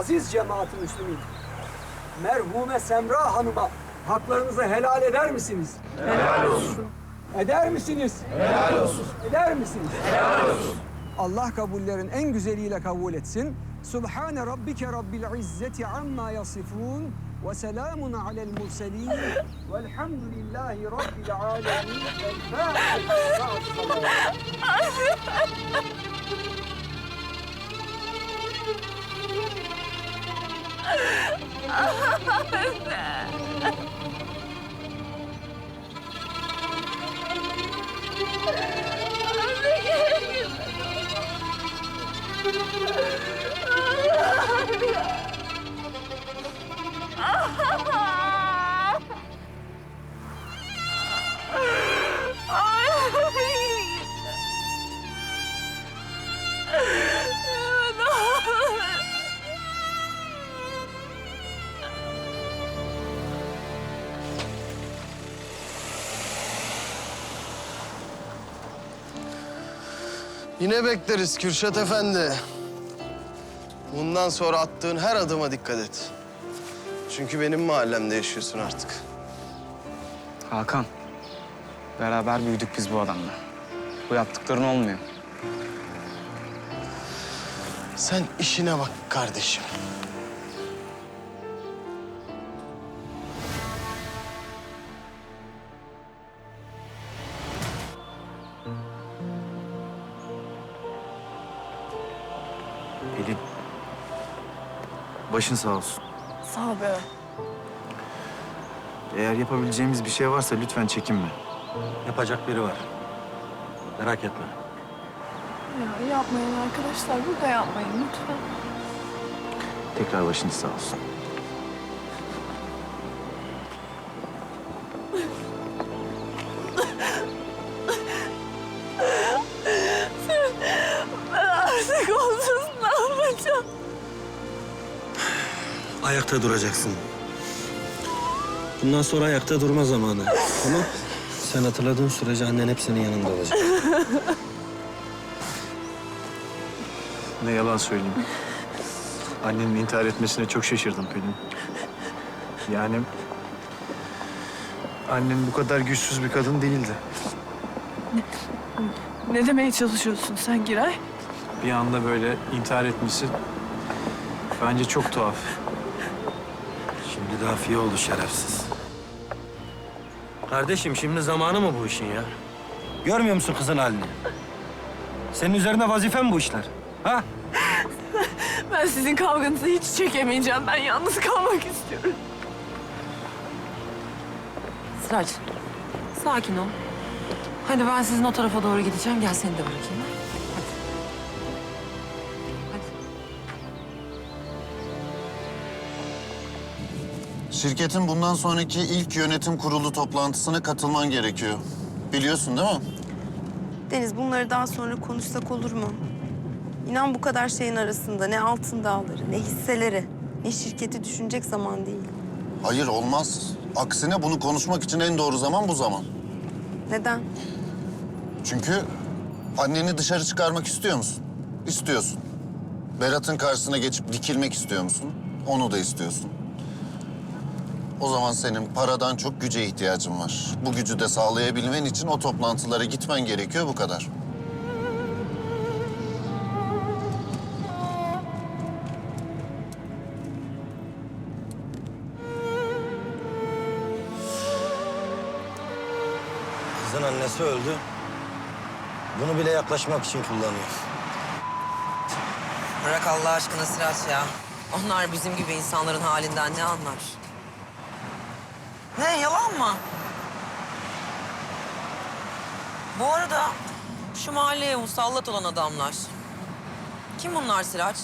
aziz cemaat-i müslümin. Merhume Semra Hanım'a haklarınızı helal eder misiniz? Helal olsun. Eder misiniz? Helal olsun. Eder misiniz? Helal olsun. Allah kabullerin en güzeliyle kabul etsin. Subhane rabbike rabbil izzeti amma yasifun ve selamun alel murselin velhamdülillahi rabbil alemin. El Fatiha. Ah, anne. Anne. Yine bekleriz Kürşat Efendi. Bundan sonra attığın her adıma dikkat et. Çünkü benim mahallemde yaşıyorsun artık. Hakan, beraber büyüdük biz bu adamla. Bu yaptıkların olmuyor. Sen işine bak kardeşim. Başın sağ olsun. Sağ ol be. Eğer yapabileceğimiz bir şey varsa lütfen çekinme. Yapacak biri var. Merak etme. Ya yapmayın arkadaşlar. Burada yapmayın lütfen. Tekrar başınız sağ olsun. Ayakta duracaksın. Bundan sonra ayakta durma zamanı. Tamam? Sen hatırladığın sürece annen hep senin yanında olacak. Ne yalan söyleyeyim. Annenin intihar etmesine çok şaşırdım Pelin. Yani... Annen bu kadar güçsüz bir kadın değildi. Ne demeye çalışıyorsun sen Giray? Bir anda böyle intihar etmesi bence çok tuhaf. Şimdi daha fiye oldu şerefsiz. Kardeşim şimdi zamanı mı bu işin ya? Görmüyor musun kızın halini? Senin üzerine vazife mi bu işler? Ha? Ben sizin kavganızı hiç çekemeyeceğim. Ben yalnız kalmak istiyorum. Sıraç, sakin ol. Hadi ben sizin o tarafa doğru gideceğim. Gel seni de bırakayım. ha? Şirketin bundan sonraki ilk yönetim kurulu toplantısına katılman gerekiyor. Biliyorsun değil mi? Deniz bunları daha sonra konuşsak olur mu? İnan bu kadar şeyin arasında ne altın dağları, ne hisseleri, ne şirketi düşünecek zaman değil. Hayır olmaz. Aksine bunu konuşmak için en doğru zaman bu zaman. Neden? Çünkü anneni dışarı çıkarmak istiyor musun? İstiyorsun. Berat'ın karşısına geçip dikilmek istiyor musun? Onu da istiyorsun. O zaman senin paradan çok güce ihtiyacın var. Bu gücü de sağlayabilmen için o toplantılara gitmen gerekiyor bu kadar. Kızın annesi öldü. Bunu bile yaklaşmak için kullanıyor. Bırak Allah aşkına Sıraç ya. Onlar bizim gibi insanların halinden ne anlar? Ne yalan mı? Bu arada şu mahalleye musallat olan adamlar. Kim bunlar Sıraç?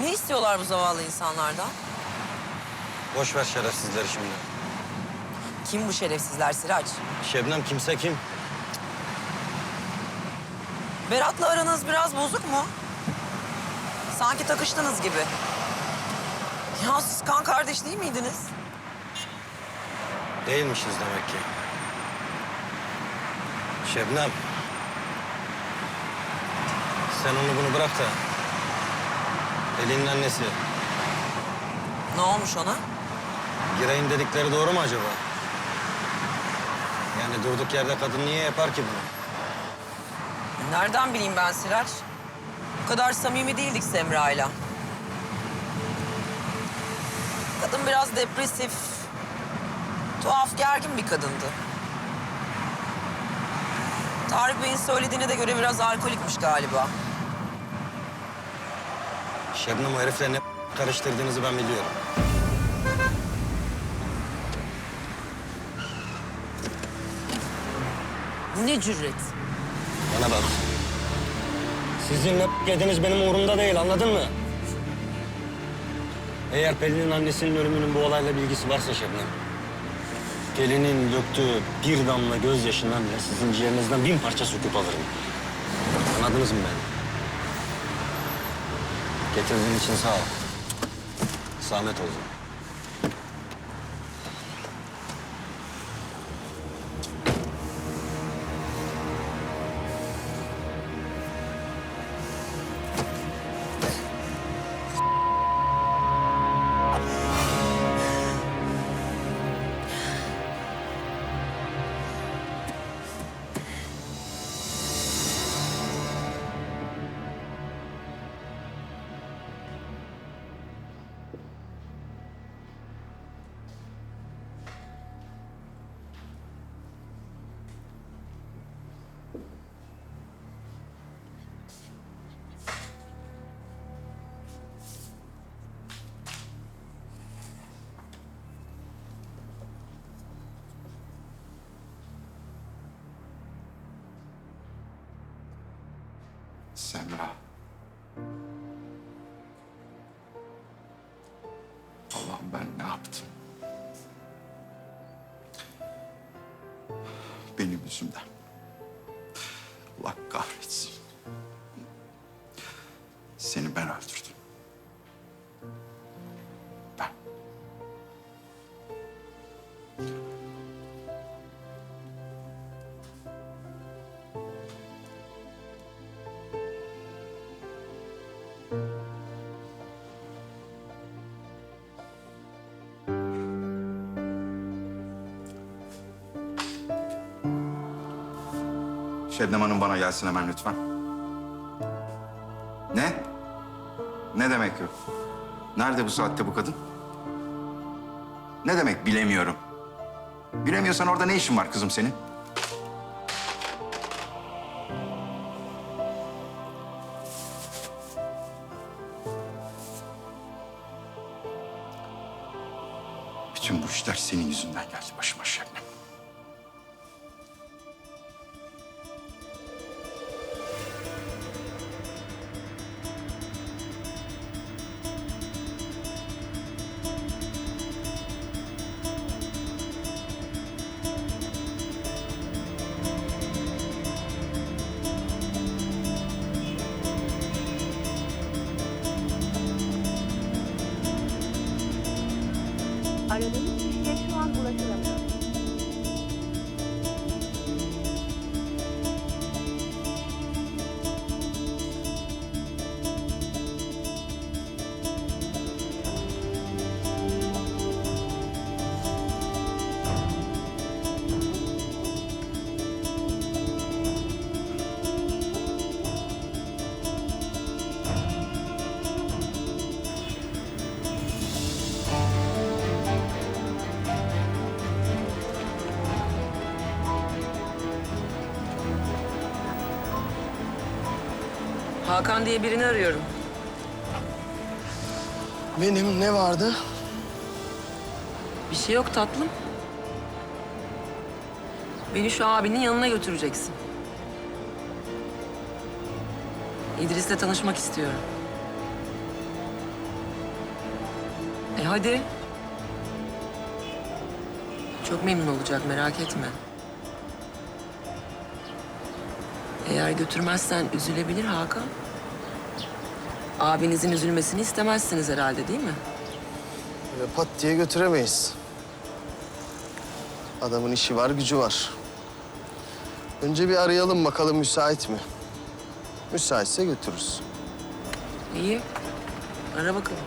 Ne istiyorlar bu zavallı insanlardan? Boş ver şerefsizleri şimdi. Kim bu şerefsizler Sıraç? Şebnem kimse kim? Berat'la aranız biraz bozuk mu? Sanki takıştınız gibi. Ya siz kan kardeş değil miydiniz? Değilmişiz demek ki. Şebnem. Sen onu bunu bırak da. Pelin'in annesi Ne olmuş ona? Giray'ın dedikleri doğru mu acaba? Yani durduk yerde kadın niye yapar ki bunu? Nereden bileyim ben Siraç? Bu kadar samimi değildik Semra'yla. Kadın biraz depresif, tuhaf, gergin bir kadındı. Tarık Bey'in söylediğine de göre biraz alkolikmiş galiba. Şebnem o herifle ne karıştırdığınızı ben biliyorum. Bu ne cüret? Bana bak. Sizin ne yediniz benim umurumda değil anladın mı? Eğer Pelin'in annesinin ölümünün bu olayla bilgisi varsa Şebnem... ...gelinin döktüğü bir damla gözyaşından bile sizin ciğerinizden bin parça söküp alırım. Anladınız mı beni? Getirdiğin için sağ ol. Zahmet oldu. Semra. Allah'ım ben ne yaptım? Benim yüzümden. Allah kahretsin. Şebnem Hanım bana gelsin hemen lütfen. Ne? Ne demek yok? Nerede bu saatte bu kadın? Ne demek bilemiyorum? Bilemiyorsan orada ne işin var kızım senin? Bütün bu işler senin yüzünden geldi başıma Şebnem. Baju. Hakan diye birini arıyorum. Benim ne vardı? Bir şey yok tatlım. Beni şu abinin yanına götüreceksin. İdris'le tanışmak istiyorum. E hadi. Çok memnun olacak merak etme. Eğer götürmezsen üzülebilir Hakan. Abinizin üzülmesini istemezsiniz herhalde değil mi? Böyle pat diye götüremeyiz. Adamın işi var, gücü var. Önce bir arayalım bakalım müsait mi? Müsaitse götürürüz. İyi. Ara bakalım.